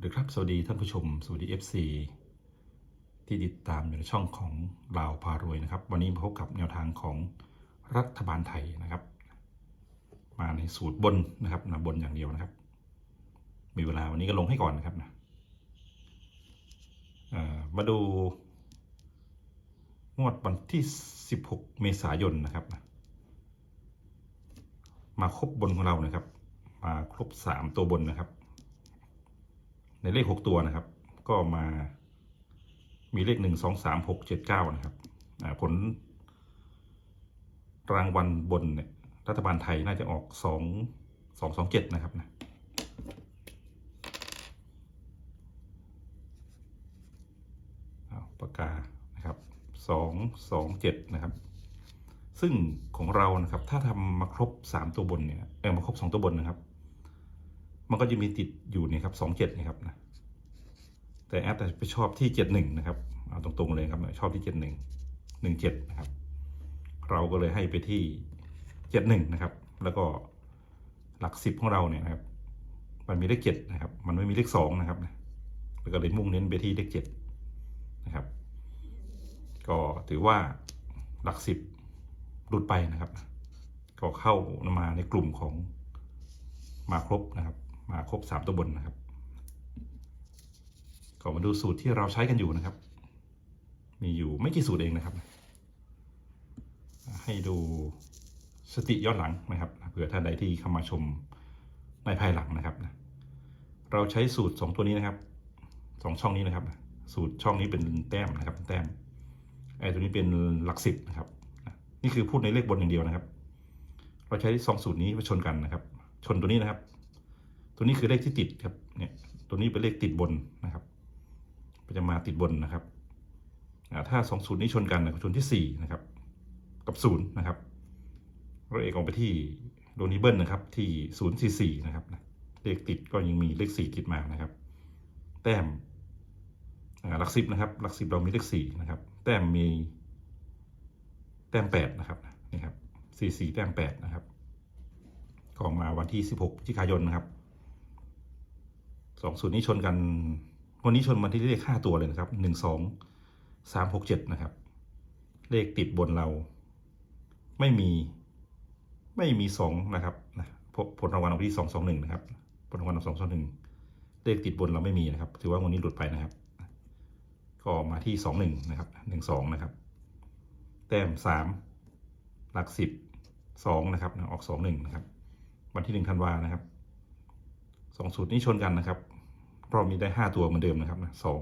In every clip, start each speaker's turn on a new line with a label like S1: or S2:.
S1: วัสดีครับ สวัสดีท่านผู้ชม สวัสดี FC ที่ติดตามอยู่ในช่องของลาวพารวยนะครับ วันนี้พบกับแนวทางของรัฐบาลไทยนะครับ มาในสูตรบนนะครับนะบนอย่างเดียวนะครับ มีเวลาวันนี้ก็ลงให้ก่อนนะครับนะมาดูงวดวันที่ 16 เมษายนนะครับนะมาครบบนของเรานะครับ มาครบ 3 ตัวบนนะครับ ในเลข6ตัวนะครับ ก็มามีเลข1 2 3 6 7 9นะครับผล รางวัลบนเนี่ยรัฐบาลไทยน่าจะออก2 2 2 7นะครับนะปากกานะครับ2 2 7นะครับ ซึ่งของเรานะครับ ถ้าทำมาครบ3ตัวบนเนี่ยเออมาครบ2ตัวบนนะครับ มันก็จะมีติดอยู่เนี่ยครับสองเจ็ดนะครับนะแต่แอดแต่ไปชอบที่เจ็ดหนึ่งนะครับเอาตรงๆเลยครับชอบที่เจ็ดหนึ่งหนึ่งเจ็ดนะครับ เราก็เลยให้ไปที่เจ็ดหนึ่งนะครับ แล้วก็หลักสิบของเราเนี่ยนะครับ มันมีเลขเจ็ดนะครับ มันไม่มีเลขสองนะครับนะแล้วก็เลยมุ่งเน้นไปที่เลขเจ็ดนะครับ ก็ถือว่าหลักสิบหลุดไปนะครับ ก็เข้ามาในกลุ่มของมาครบนะครับ มาครบสามตัวบนนะครับก็มาดูสูตรที่เราใช้กันอยู่นะครับ มีอยู่ไม่กี่สูตรเองนะครับ ให้ดูสติย้อนหลังนะครับเผื่อท่านใดที่เข้ามาชมในภายหลังนะครับ เราใช้สูตรสองตัวนี้นะครับสองช่องนี้นะครับ สูตรช่องนี้เป็นแต้มนะครับเป็นแต้มไอ้ตัวนี้เป็นหลักสิบนะครับ นี่คือพูดในเลขบนอย่างเดียวนะครับ เราใช้สองสูตรนี้มาชนกันนะครับ ชนตัวนี้นะครับ ตัวนี้คือเลขที่ติดครับ เนี่ย ตัวนี้เป็นเลขติดบนนะครับจะมาติดบนนะครับถ้าสองสูตรนี้ชนกันนะชนที่สี่นะครับ กับศูนย์นะครับเราเอกออกไปที่โดนิเบิลนะครับ ที่ศูนย์สี่สี่นะครับเลขติดก็ยังมีเลขสี่ติดมานะครับ แต้มหลักสิบนะครับหลักสิบเรามีเลขสี่นะครับ แต้มมีแต้มแปดนะครับนี่ครับสี่สี่แต้มแปดนะครับก็มาวันที่16พฤศจิกายนนะครับ สองสูตรนี้ชนกันวันนี้ชนมาที่เลขห้าตัวเลยนะครับหนึ่งสองสามหกเจ็ดนะครับ เลขติดบนเรา ไม่มีไม่มีสองนะครับนะผลรางวัลของที่สองสองหนึ่งนะครับผลรางวัลของสองสองหนึ่งเลขติดบนเราไม่มีนะครับ ถือว่าวันนี้หลุดไปนะครับ ก็มาที่สองหนึ่งนะครับหนึ่งสองนะครับ แต้มสามหลักสิบสองนะครับออกสองหนึ่งนะครับ วันที่หนึ่งธันวานะครับสองสูตรนี้ชนกันนะครับ รอบนี้ได้ห้าตัวเหมือนเดิมนะครับนะสอง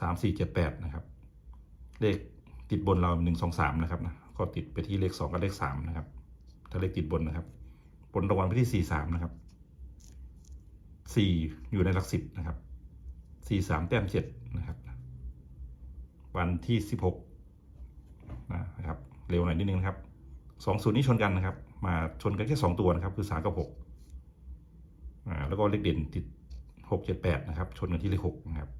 S1: สามสี่เจ็ดแปดนะครับ เลขติดบนเราหนึ่งสองสามนะครับนะก็ติดไปที่เลขสองกับเลขสามนะครับ ถ้าเลขติดบนนะครับบนรางวัลไปที่สี่สามนะครับสี่อยู่ในหลักสิบนะครับสี่สามแต้มเจ็ดนะครับ วันที่สิบหกนะครับ เร็วหน่อยนิดนึงนะครับสองสูตรนี้ชนกันนะครับ มาชนกันแค่สองตัวนะครับ คือสามกับหกอ่าแล้วก็เลขเด่นติด หกเจ็ดแปดนะครับ ชนกันที่เลขหกนะครับ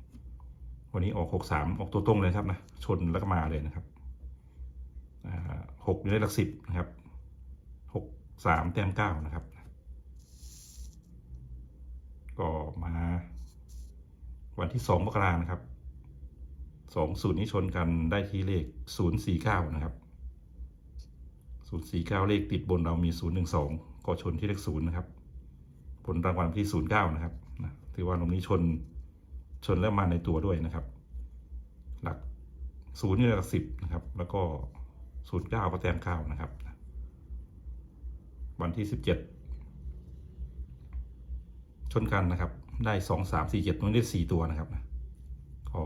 S1: วันนี้ออกหกสามออกตัวตรงเลยครับนะ ชนแล้วก็มาเลยนะครับหกอยู่ในหลักสิบนะครับหกสามแต้มเก้านะครับ ก็มาวันที่สองมกรานะครับสองสูตรนี้ชนกันได้ที่เลขศูนย์สี่เก้านะครับศูนย์สี่เก้าเลขติดบนเรามีศูนย์หนึ่งสองก็ชนที่เลขศูนย์นะครับ ผลรางวัลที่ศูนย์เก้านะครับ ถือว่าตรงนี้ชนชนแล้วมาในตัวด้วยนะครับ หลักศูนย์นี่หลักสิบนะครับ แล้วก็ศูนย์เก้าก็แต้มเก้านะครับ วันที่สิบเจ็ดชนกันนะครับ ได้สองสามสี่เจ็ดตรงนี้ได้สี่ตัวนะครับนะก็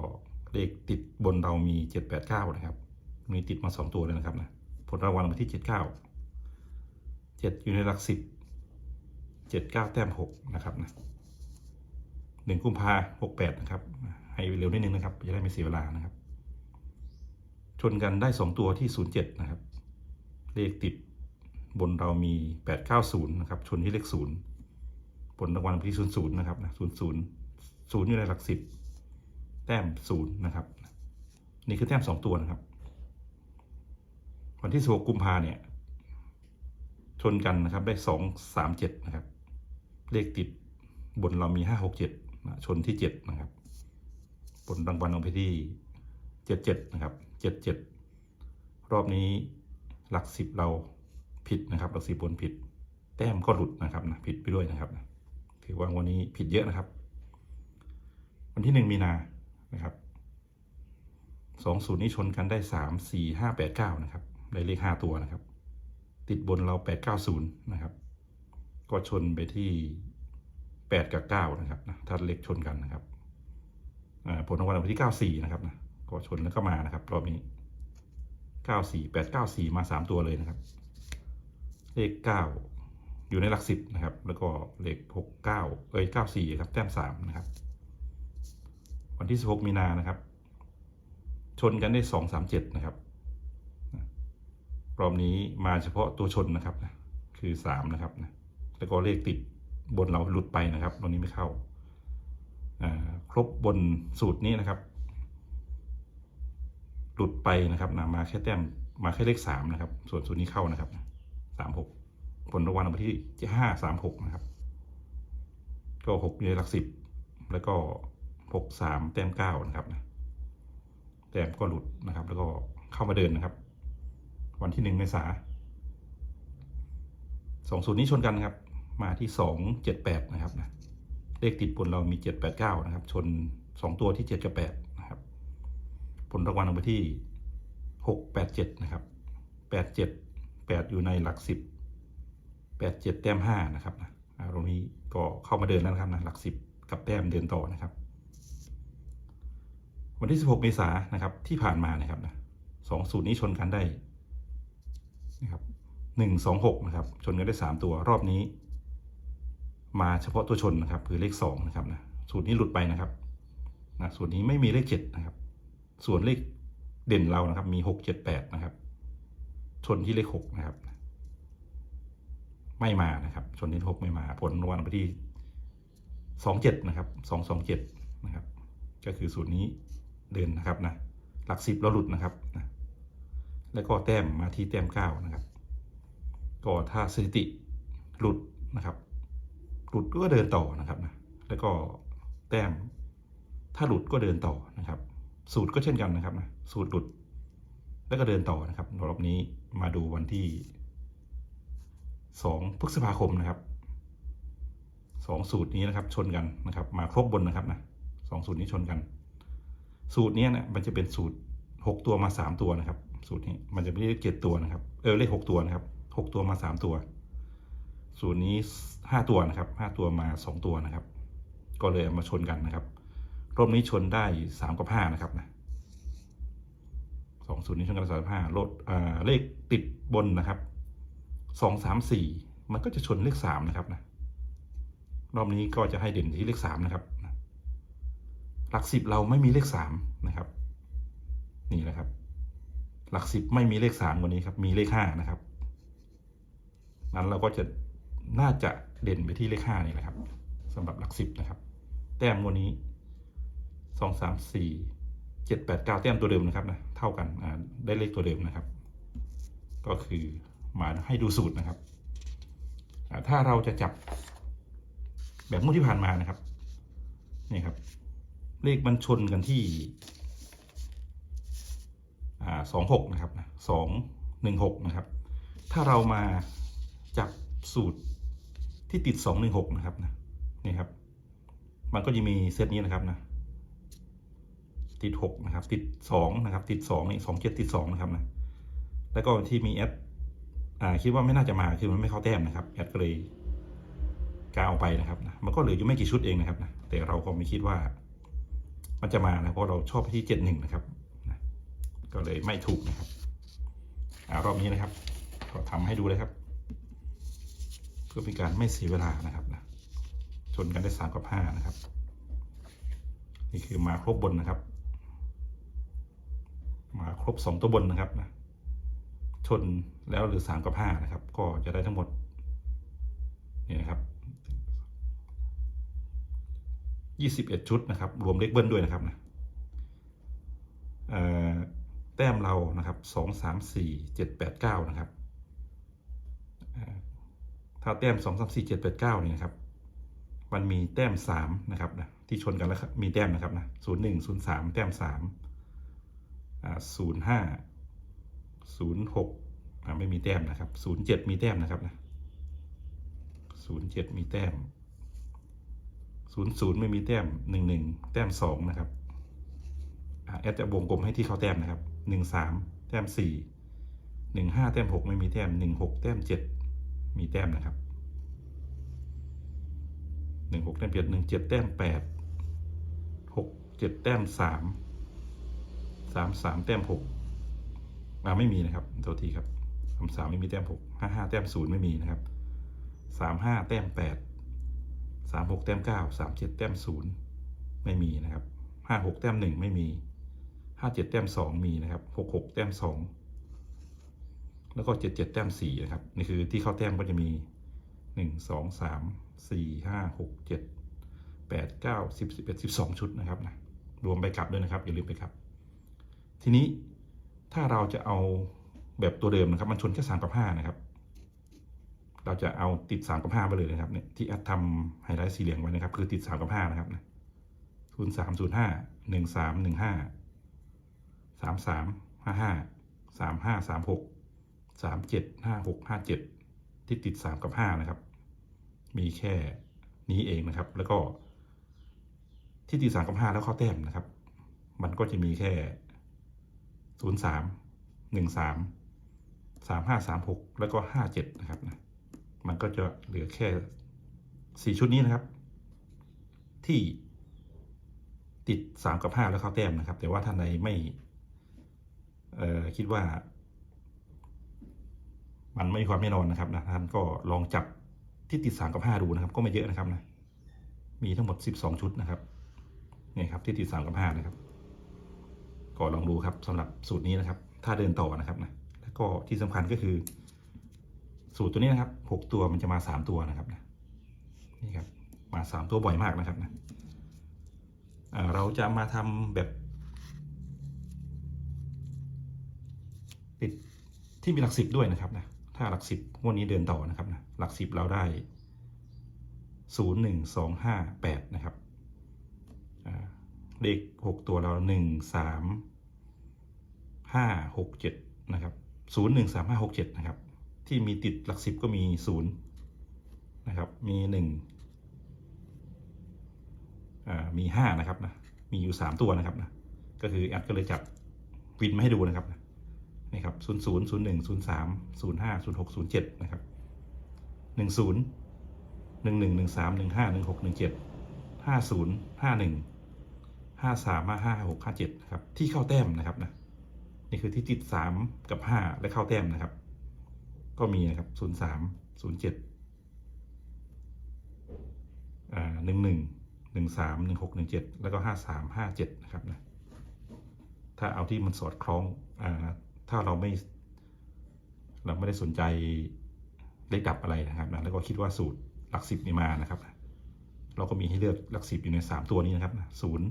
S1: เลขติดบนเรามีเจ็ดแปดเก้านะครับ มีติดมาสองตัวเลยนะครับนะผลรางวัลมาที่เจ็ดเก้าเจ็ดอยู่ในหลักสิบเจ็ดเก้าแต้มหกนะครับนะ หนึ่งกุมภาหกแปดนะครับ ให้เร็วนิดนึงนะครับ จะได้ไม่เสียเวลานะครับ ชนกันได้สองตัวที่ศูนย์เจ็ดนะครับ เลขติดบนเรามีแปดเก้าศูนย์นะครับ ชนที่เลขศูนย์ผลรางวัลที่ศูนย์ศูนย์นะครับศูนย์ศูนย์ศูนย์อยู่ในหลักสิบแต้มศูนย์นะครับ นี่คือแต้มสองตัวนะครับ วันที่สิบหกกุมภาเนี่ย ชนกันนะครับได้สองสามเจ็ดนะครับ เลขติดบนเรามีห้าหกเจ็ด ชนที่เจ็ดนะครับ ผลรางวัลออกไปที่เจ็ดเจ็ดนะครับเจ็ดเจ็ดรอบนี้หลักสิบเราผิดนะครับ หลักสิบบนผิด แต้มก็หลุดนะครับนะผิดไปด้วยนะครับถือว่าวันนี้ผิดเยอะนะครับ วันที่หนึ่งมีนานะครับสองศูนย์นี้ชนกันได้สามสี่ห้าแปดเก้านะครับ ได้เลขห้าตัวนะครับ ติดบนเราแปดเก้าศูนย์นะครับ ก็ชนไปที่ แปดกับเก้านะครับนะถ้าเลขชนกันนะครับผลรางวัลออกไปที่เก้าสี่นะครับนะก็ชนแล้วก็มานะครับ รอบนี้เก้าสี่แปดเก้าสี่มาสามตัวเลยนะครับ เลขเก้าอยู่ในหลักสิบนะครับ แล้วก็เลขหกเก้าเอ้ยเก้าสี่ครับ แต้มสามนะครับ วันที่สิบหกมีนานะครับ ชนกันได้สองสามเจ็ดนะครับ รอบนี้มาเฉพาะตัวชนนะครับนะคือสามนะครับนะแล้วก็เลขติด บนเราหลุดไปนะครับ ตรงนี้ไม่เข้าครบบนสูตรนี้นะครับ หลุดไปนะครับนะมาแค่แต้มมาแค่เลขสามนะครับ ส่วนสูตรนี้เข้านะครับสามหกผลรางวัลออกมาที่ห้าสามหกนะครับ ก็หกยู่ในหลักสิบแล้วก็หกสามแต้มเก้านะครับแต้มก็หลุดนะครับ แล้วก็เข้ามาเดินนะครับ วันที่หนึ่งเมษาสองสูตรนี้ชนกันนะครับ มาที่สองเจ็ดแปดนะครับนะเลขติดบนเรามีเจ็ดแปดเก้านะครับ ชนสองตัวที่เจ็ดกับแปดนะครับ ผลรางวัลออกมาที่หกแปดเจ็ดนะครับแปดเจ็ดแปดอยู่ในหลักสิบแปดเจ็ดแต้มห้านะครับนะอ่าตรงนี้ก็เข้ามาเดินแล้วนะครับนะหลักสิบกับแต้มเดินต่อนะครับ วันที่ 16 เมษายนนะครับ ที่ผ่านมานะครับนะสองสูตรนี้ชนกันได้นะครับหนึ่งสองหกนะครับ ชนกันได้สามตัวรอบนี้ มาเฉพาะตัวชนนะครับ คือเลขสองนะครับนะสูตรนี้หลุดไปนะครับนะสูตรนี้ไม่มีเลขเจ็ดนะครับ ส่วนเลขเด่นเรานะครับ มีหกเจ็ดแปดนะครับ ชนที่เลขหกนะครับ ไม่มานะครับ ชนที่หกไม่มา ผลรางวัลไปที่สองเจ็ดนะครับสองสองเจ็ดนะครับ ก็คือสูตรนี้เดินนะครับนะหลักสิบเราหลุดนะครับนะแล้วก็แต้มมาที่แต้มเก้านะครับ ก็ถ้าสถิติหลุดนะครับ ลุดก็เดินต่อนะครับนะแล้วก็แต้มถ้าหลุดก็เดินต่อนะครับ สูตรก็เช่นกันนะครับนะสูตรหลุด แล้วก็เดินต่อนะครับรอบนี้มาดูวันที่สองพฤษภาคมนะครับสองสูตรนี้นะครับ ชนกันนะครับ มาครบบนนะครับนะสสูตรนี้ชนกัน สูตรนี้เนี่ยมันจะเป็นสูตรหกตัวมาสามตัวนะครับ สูตรนี้มันจะไม่ได้เจ็ดตัวนะครับ เออเลขหกตัวนะครับหกตัวมาสามตัว สูตรนี้ห้าตัวนะครับห้าตัวมาสองตัวนะครับ ก็เลยเอามาชนกันนะครับรอบนี้ชนได้สามกับห้านะครับนะสองศูนย์นี้ชนกันสามกับห้าลดเลขติดบนนะครับสองสามสี่มันก็จะชนเลขสามนะครับนะรอบนี้ก็จะให้เด่นที่เลขสามนะครับหลักสิบเราไม่มีเลขสามนะครับ นี่แหละครับ หลักสิบไม่มีเลขสามวันนี้ครับ มีเลขห้านะครับ นั้นเราก็จะ น่าจะเด่นไปที่เลขห้านี่แหละครับสำหรับหลักสิบนะครับ แต้มวันนี้สองสามสี่เจ็ดแปดเก้าแต้มตัวเดิมนะครับนะเท่ากันได้เลขตัวเดิมนะครับ ก็คือมาให้ดูสูตรนะครับถ้าเราจะจับแบบงวดที่ผ่านมานะครับนี่ครับ เลขมันชนกันที่สองหกนะครับสองหนึ่งหกนะครับ ถ้าเรามาจับสูตร ที่ติดสองหนึ่งหกนะครับนะนี่ครับ มันก็จะมีเซตนี้นะครับนะ ติดหกนะครับ ติดสองนะครับ ติดสองนี่สองเจ็ดติดสองนะครับนะ แล้วก็ที่มีแอดอ่าคิดว่าไม่น่าจะมาคือมันไม่เข้าแต้มนะครับแอดก็เลยกาเอาไปนะครับนะมันก็เหลืออยู่ไม่กี่ชุดเองนะครับนะแต่เราก็ไม่คิดว่า มันจะมานะเพราะเราชอบที่เจ็ดหนึ่งนะครับนะก็เลยไม่ถูกนะครับอ่ารอบนี้นะครับก็ทำให้ดูเลยครับ พื่อเป็นการไม่เสียเวลานะครับนะชนกันได้สามกับห้านะครับ นี่คือมาครบบนนะครับ มาครบสองตัวบนนะครับนะชนแล้วหรือสามกับห้านะครับ ก็จะได้ทั้งหมดนี่นะครับยี่สิบเอ็ดชุดนะครับ รวมเลขเบิ้ลด้วยนะครับนะเอ่อแต้มเรานะครับสองสามสี่เจ็ดแปดเก้านะครับ ถ้าแต้มสองสามสี่เจ็ดแปดเก้านี่นะครับ มันมีแต้มสามนะครับนะที่ชนกันแล้วมีแต้มนะครับนะศูนย์หนึ่งศูนย์สามแต้มสามศูนย์ห้าศูนย์หกไม่มีแต้มนะครับศูนย์เจ็ดมีแต้มนะครับนะศูนย์เจ็ดมีแต้มศูนย์ศูนย์ไม่มีแต้มหนึ่งหนึ่งแต้มสองนะครับอาแอดจะวงกลมให้ที่เขาแต้มนะครับหนึ่งสามแต้มสี่หนึ่งห้าแต้มหกไม่มีแต้มหนึ่งหกแต้มเจ็ด มีแต้มนะครับหนึ่งหกแต้มเจ็ดหนึ่งเจ็ดแต้มแปดหกเจ็ดแต้มสามสามสามแต้มหกมาไม่มีนะครับโทษทีครับสามสามไม่มีแต้มหกห้าห้าแต้มศูนย์ไม่มีนะครับสามห้าแต้มแปดสามหกแต้มเก้าสามเจ็ดแต้มศูนย์ไม่มีนะครับห้าหกแต้มหนึ่งไม่มีห้าเจ็ดแต้มสองมีนะครับหกหกแต้มสอง แล้วก็เจ็ดเจ็ดแต้มสี่นะครับ นี่คือที่เข้าแต้มก็จะมีหนึ่งสองสามสี่ห้าหกเจ็ดแปดเก้าสิบสิบเอ็ดสิบสองชุดนะครับนะรวมไปกลับด้วยนะครับอย่าลืมไปกลับ ทีนี้ถ้าเราจะเอาแบบตัวเดิมนะครับ มันชนแค่สามกับห้านะครับ เราจะเอาติดสามกับห้าไปเลยนะครับเนี่ยที่แอดทำไฮไลท์สีเหลืองไว้นะครับ คือติดสามกับห้านะครับนะศูนย์สามศูนย์ห้าหนึ่งสามหนึ่งห้าสามสามห้าห้าสามห้าสามหก สามเจ็ดห้าหกห้าเจ็ดที่ติด3กับ5นะครับ มีแค่นี้เองนะครับ แล้วก็ ที่ติด3กับ5แล้วเข้าแต้มนะครับ มันก็จะมีแค่0 3 1 3 3 5 3 6แล้วก็5 7นะครับนะมันก็จะเหลือแค่4ชุดนี้นะครับ ที่ติด3กับ5แล้วเข้าแต้มนะครับ แต่ว่าท่านใดไม่คิดว่า มันไม่มีความแน่นอนนะครับนะท่านก็ลองจับที่ติดสามกับห้าดูนะครับ ก็ไม่เยอะนะครับนะมีทั้งหมดสิบสองชุดนะครับนี่ครับที่ติดสามกับห้านะครับ ก็ลองดูครับสำหรับสูตรนี้นะครับ ถ้าเดินต่อนะครับนะแล้วก็ที่สำคัญก็คือ สูตรตัวนี้นะครับหกตัวมันจะมาสามตัวนะครับนะนี่ครับมาสามตัวบ่อยมากนะครับนะเราจะมาทำแบบติดที่มีหลักสิบด้วยนะครับนะ ถ้าหลักสิบงวดนี้เดินต่อนะครับนะหลักสิบเราได้ศูนย์หนึ่งสองห้าแปดนะครับเลขหกตัวเราหนึ่งสามห้าหกเจ็ดนะครับศูนย์หนึ่งสามห้าหกเจ็ดนะครับ ที่มีติดหลักสิบก็มีศูนย์นะครับ มีหนึ่งอ่ามีห้านะครับนะมีอยู่สามตัวนะครับนะก็คือแอดก็เลยจับวินมาให้ดูนะครับนะ นี่ครับศูนย์ศูนย์ศูนย์หนึ่งศูนย์สามศูนย์ห้าศูนย์หกศูนย์เจ็ดนะครับหนึ่งศูนย์หนึ่งหนึ่งหนึ่งสามหนึ่งห้าหนึ่งหกหนึ่งเจ็ดห้าศูนย์ห้าหนึ่งห้าสามห้าห้าหกห้าเจ็ดนะครับ ที่เข้าแต้มนะครับนะนี่คือที่ติดสามกับห้าและเข้าแต้มนะครับ ก็มีนะครับศูนย์สามศูนย์เจ็ดอ่าหนึ่งหนึ่งหนึ่งสามหนึ่งหกหนึ่งเจ็ดแล้วก็ห้าสามห้าเจ็ดนะครับนะถ้าเอาที่มันสอดคล้องอ่า ถ้าเราไม่ เราไม่ได้สนใจเลขดับอะไรนะครับนะแล้วก็คิดว่าสูตรหลักสิบนี่มานะครับ เราก็มีให้เลือกหลักสิบอยู่ในสามตัวนี้นะครับศูนย์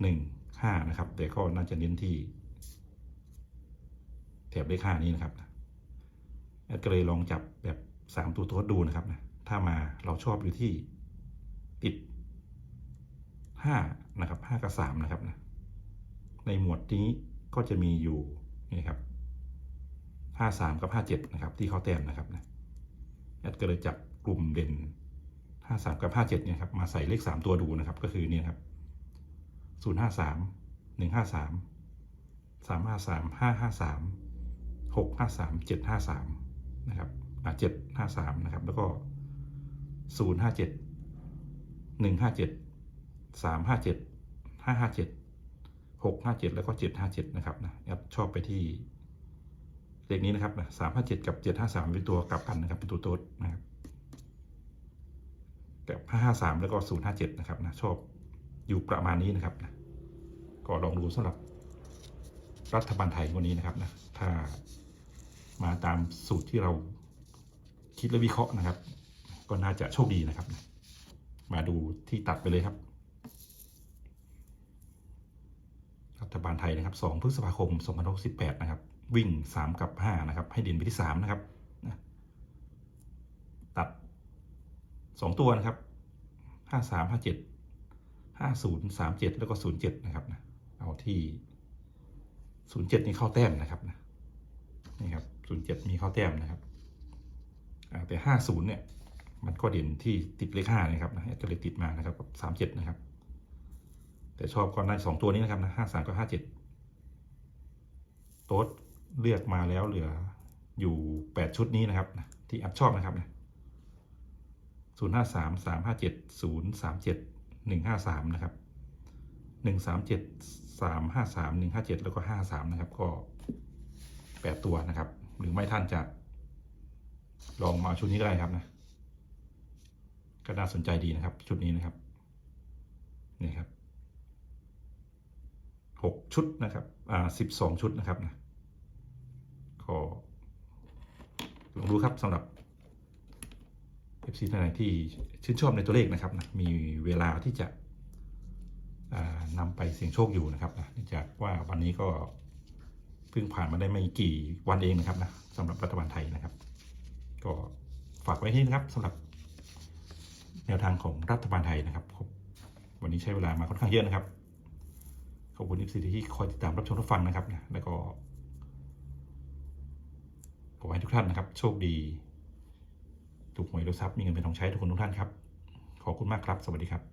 S1: หนึ่งห้านะครับ แต่ก็น่าจะเน้นที่ แถบเลขห้านี้นะครับแอดก็เลยลองจับแบบสามตัวทดดูนะครับนะถ้ามาเราชอบอยู่ที่ติดห้านะครับห้ากับสามนะครับนะในหมวดนี้ ก็จะมีอยู่นี่ครับห้าสามกับห้าเจ็ดนะครับที่เขาแต้มนะครับนะแอดก็เลยจับกลุ่มเด่นห้าสามกับห้าเจ็ดเนี่ยครับมาใส่เลขสามตัวดูนะครับ ก็คือเนี่ยครับศูนย์ห้าสามหนึ่งห้าสามสามห้าสามห้าห้าสามหกห้าสามเจ็ดห้าสามนะครับอ่าเจ็ดห้าสามนะครับ แล้วก็ศูนย์ห้าเจ็ดหนึ่งห้าเจ็ดสามห้าเจ็ดห้าห้าเจ็ด หกห้าเจ็ดแล้วก็เจ็ดห้าเจ็ดนะครับนะแอดชอบไปที่เลขนี้นะครับนะสามห้าเจ็ดกับเจ็ดห้าสามเป็นตัวกลับกันนะครับ เป็นตัวโต๊ดนะครับกับห้าห้าสามแล้วก็ศูนย์ห้าเจ็ดนะครับนะชอบอยู่ประมาณนี้นะครับนะก็ลองดูสำหรับรัฐบาลไทยวันนี้นะครับนะถ้ามาตามสูตรที่เราคิดและวิเคราะห์นะครับ ก็น่าจะโชคดีนะครับนะมาดูที่ตัดไปเลยครับ รัฐบา ลไทยนะครับ2พฤษภาคม2568นะครับ วิ่ง 3 กับ 5 นะครับ ให้เด่นไปที่ 3 นะครับ ตัดสองตัวนะครับห้าสามห้าเจ็ดห้าศูนย์สามเจ็ดแล้วก็ศูนย์เจ็ดนะครับนะเอาที่ศูนย์เจ็ดนี่เข้าแต้มนะครับนะนี่ครับศูนย์เจ็ดมีเข้าแต้มนะครับ แต่ห้าศูนย์เนี่ย มันก็เด่นที่ติดเลขห้านะครับนะก็เลยติดมานะครับกับสามเจ็ดนะครับ แต่ชอบก่อนได้สองตัวนี้นะครับนะห้าสามกับห้าเจ็ดโต๊ดเลือกมาแล้วเหลืออยู่แปดชุดนี้นะครับนะที่อัดชอบนะครับนะศูนย์ห้าสามสามห้าเจ็ดศูนย์สามเจ็ดหนึ่งห้าสามนะครับหนึ่งสามเจ็ดสามห้าสามหนึ่งห้าเจ็ดแล้วก็ห้าสามนะครับ ก็แปดตัวนะครับ หรือไม่ท่านจะ ลองมาเอาชุดนี้ก็ได้ครับนะก็น่าสนใจดีนะครับ ชุดนี้นะครับ นี่ครับ หกชุดนะครับ อ่าสิบสองชุดนะครับนะก็ลองดูครับสำหรับ FC ท่านไหนที่ชื่นชอบในตัวเลขนะครับนะมีเวลาที่จะอ่านำไปเสี่ยงโชคอยู่นะครับนะเนื่องจากว่าวันนี้ก็เพิ่งผ่านมาได้ไม่กี่วันเองนะครับนะสำหรับรัฐบาลไทยนะครับ ก็ฝากไว้ที่นะครับสำหรับแนวทางของรัฐบาลไทยนะครับ วันนี้ใช้เวลามาค่อนข้างเยอะนะครับ ขอบคุณอีกสิที่คอยติดตามรับชมรับฟังนะครับนะแล้วก็ขอให้ทุกท่านนะครับ โชคดี ถูกหวยรวยทรัพย์มีเงินเป็นทองใช้ทุกคนทุกท่านครับ ขอบคุณมากครับ สวัสดีครับ